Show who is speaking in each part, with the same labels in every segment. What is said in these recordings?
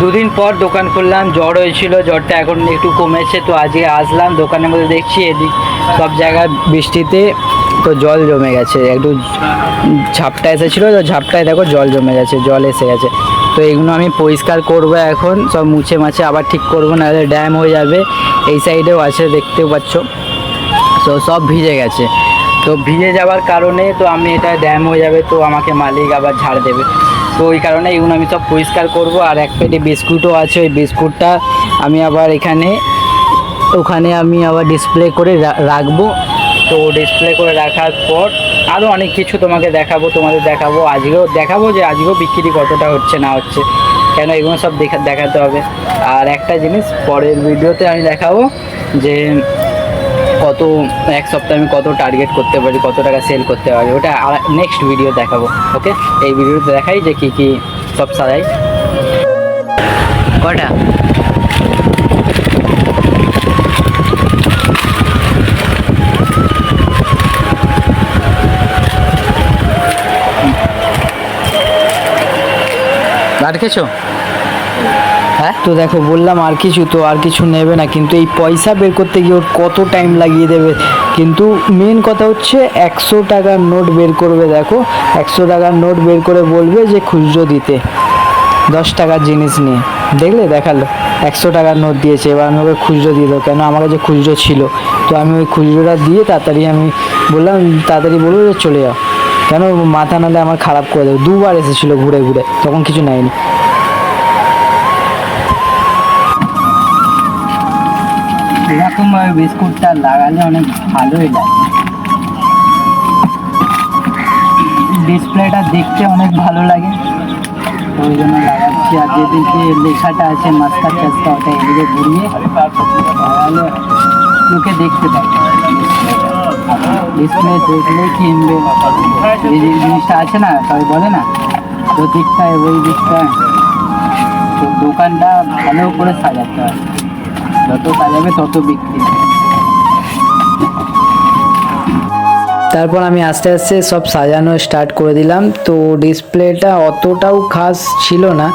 Speaker 1: দুদিন পর দোকান খুললাম, জ্বর হয়েছিল, জ্বরটা এখন একটু কমেছে, তো আজকে আসলাম, দোকানের মধ্যে দেখছি, এদিক সব জায়গায় বৃষ্টিতে তো জল জমে গেছে, একটু ঝাপটা এসেছিল, তো ঝাপটায় দেখো জল জমে গেছে, জল এসে গেছে। তো এগুলো আমি পরিষ্কার করব এখন, সব মুছে মাছে আবার ঠিক করব, নাহলে ড্যাম হয়ে যাবে, এই সাইডেও আছে, দেখতেও পাচ্ছ। তো সব ভিজে গেছে। তো ভিজে যাওয়ার কারণে তো আমি এটা ড্যাম হয়ে যাবে, তো আমাকে মালিক আবার ঝাড় দেবে। তো ওই কারণে এগুলো আমি সব পরিষ্কার করব। আর এক পেটে বিস্কুটও আছে, ওই বিস্কুটটা আমি আবার এখানে, ওখানে আমি আবার ডিসপ্লে করে রাখব। তো ডিসপ্লে করে রাখার পর আরও অনেক কিছু তোমাকে দেখাবো, তোমাদের দেখাবো, আজকেও দেখাবো যে আজকেও বিক্রি কতটা হচ্ছে, না হচ্ছে। কেন এগুলো সব দেখা, দেখাতে হবে। আর একটা জিনিস পরের ভিডিওতে আমি দেখাবো যে কত, এক সপ্তাহে আমি কত টার্গেট করতে পারি, কত টাকা সেল করতে পারি, ওটা নেক্সট ভিডিও দেখাবো ওকে এই ভিডিওতে দেখাই যে কী কী সব সাজাই। কটা? আর খেছো হ্যাঁ তো দেখো, বললাম আর কিছু তো আর কিছু নেবে না, কিন্তু এই পয়সা বের করতে গিয়ে ওর কত টাইম লাগিয়ে দেবে? কিন্তু মেন কথা হচ্ছে একশো টাকার নোট বের করবে, দেখো। একশো টাকার নোট বের করে বলবে যে খুচরো দিতে। দশ টাকার জিনিস নিয়ে। দেখলে? দেখাল। একশো টাকার নোট দিয়েছে, এবার আমি ওকে খুচরো দিয়ে দেবো। কেন? আমার কাছে খুচরো ছিল। তো আমি ওই খুচরোটা দিয়ে তাড়াতাড়ি আমি বললাম, তাড়াতাড়ি বলব যে চলে যাও। কেন? মাথা নালে আমার খারাপ করে দেবে। দুবার এসেছিল ঘুরে ঘুরে, তখন কিছু নেয়নি। এরকম ভাবে বিস্কুটটা লাগালে অনেক ভালোই লাগে। ডিসপ্লেটা দেখতে অনেক ভালো লাগে। ওই জন্য লাগাচ্ছি। আর যেদিকে লেখাটা আছে মাস্টার চাস্তা ওটা এদিকে ঘুরিয়ে লাগালে লোকে দেখতে পাবে। ডিসপ্লে দেখলে কিনবে এই যে জিনিসটা আছে না, সবাই বলে না তো ওই দিকটায়। তো দোকানটা ভালো করে সাজাতে হয়। তারপর আমি আস্তে আস্তে সব সাজানো স্টার্ট করে দিলাম। তো ডিসপ্লেটা অতটাও খাস ছিল না।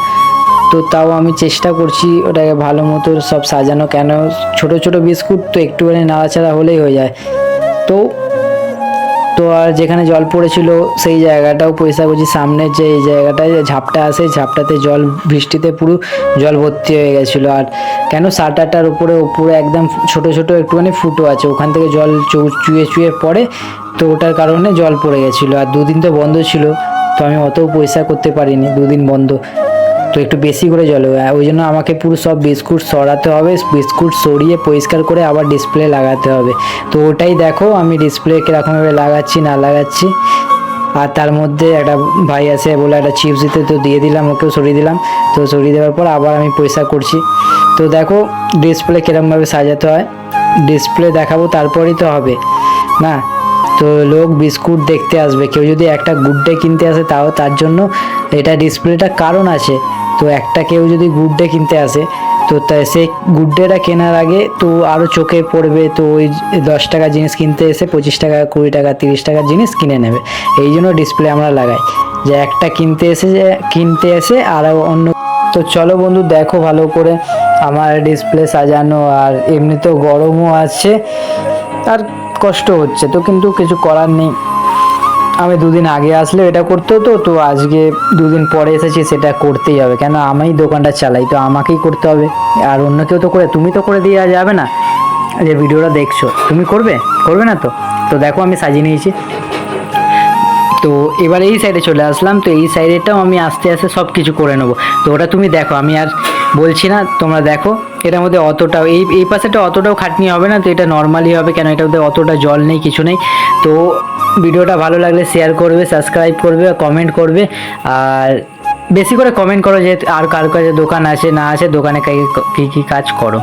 Speaker 1: তো তাও আমি চেষ্টা করছি ওটাকে ভালো মতো সব সাজানো। কেন ছোট ছোট বিস্কুট তো একটুখানি নাড়াচাড়া হলেই হয়ে যায়। তো তো আর যেখানে জল পড়েছিল সেই জায়গাটাও পরিষ্কার করছি। সামনের যে এই জায়গাটায় ঝাপটা আছে ঝাপটাতে জল, বৃষ্টিতে পুরো জল ভর্তি হয়ে গেছিল। আর কেন শাটারটার উপরে উপরে একদম ছোট ছোট একটুখানি ফুটো আছে, ওখান থেকে জল চুয়ে চুয়ে পড়ে তো ওটার কারণে জল পড়ে গেছিল। আর দুদিন তো বন্ধ ছিল, তো আমি অতও পয়সা করতে পারিনি, দুদিন বন্ধ। তো একটু বেশি করে জল। ওই জন্য আমাকে পুরো সব বিস্কুট সরাতে হবে, বিস্কুট সরিয়ে পরিষ্কার করে আবার ডিসপ্লে লাগাতে হবে। তো ওটাই দেখো, আমি ডিসপ্লে কীরকমভাবে লাগাচ্ছি, না লাগাচ্ছি। আর তার মধ্যে একটা ভাই আছে, বলে একটা চিপস দিতে, তো দিয়ে দিলাম, ওকেও সরিয়ে দিলাম। তো সরিয়ে দেওয়ার পর আবার আমি পয়সা করছি। তো দেখো ডিসপ্লে কীরকমভাবে সাজাতে হয়। ডিসপ্লে দেখাবো, তারপরেই তো হবে। না? তো লোক বিস্কুট দেখতে আসবে। কেউ যদি একটা গুড ডে কিনতে আসে তাও, তার জন্য এটা ডিসপ্লেটা কারণ আছে। তো একটা কেউ যদি গুড ডে কিনতে আসে, তো তা- সেই গুড ডেটা কেনার আগে তো আরও চোখে পড়বে, তো ওই দশ টাকা জিনিস কিনতে এসে পঁচিশ টাকা, কুড়ি টাকা, তিরিশ টাকার জিনিস কিনে নেবে। এই জন্য ডিসপ্লে আমরা লাগাই। যে একটা কিনতে এসে, যে কিনতে এসে আরও অন্য তো চলো বন্ধু, দেখো ভালো করে আমার ডিসপ্লে সাজানো আর এমনিতেও গরমও আছে, আর কষ্ট হচ্ছে তো, কিন্তু কিছু করার নেই। আমি দুদিন আগে আসলে এটা করতে হতো, তো আজকে দুদিন পরে এসেছি, সেটা করতেই হবে। কেন? আমি দোকানটা চালাই, তো আমাকেই করতে হবে। আর অন্য কেউ তো করে, তুমি তো করে দিয়ে যাবে না। যে ভিডিওটা দেখছ, তুমি করবে? করবে না তো? তো দেখো, আমি সাজিয়ে নিয়েছি। তো এবার এই সাইডে চলে আসলাম, তো এই সাইডেটাও আমি আস্তে আস্তে সব কিছু করে নেব। তো ওটা তুমি দেখো, আমি আর বলছি না, তোমরা দেখো, এটার মধ্যে অতটাও এই এই পাশেটা অতটাও খাটনি হবে না, তো এটা নর্মালি হবে, কেন এটার মধ্যে অতটা জল নেই, কিছু নেই। তো ভিডিওটা ভালো লাগলে শেয়ার করবে সাবস্ক্রাইব করবে কমেন্ট করবে, আর বেশি করে কমেন্ট করো যে আর কার কাছে দোকান আছে, না আছে, দোকানে কী কী কাজ করো।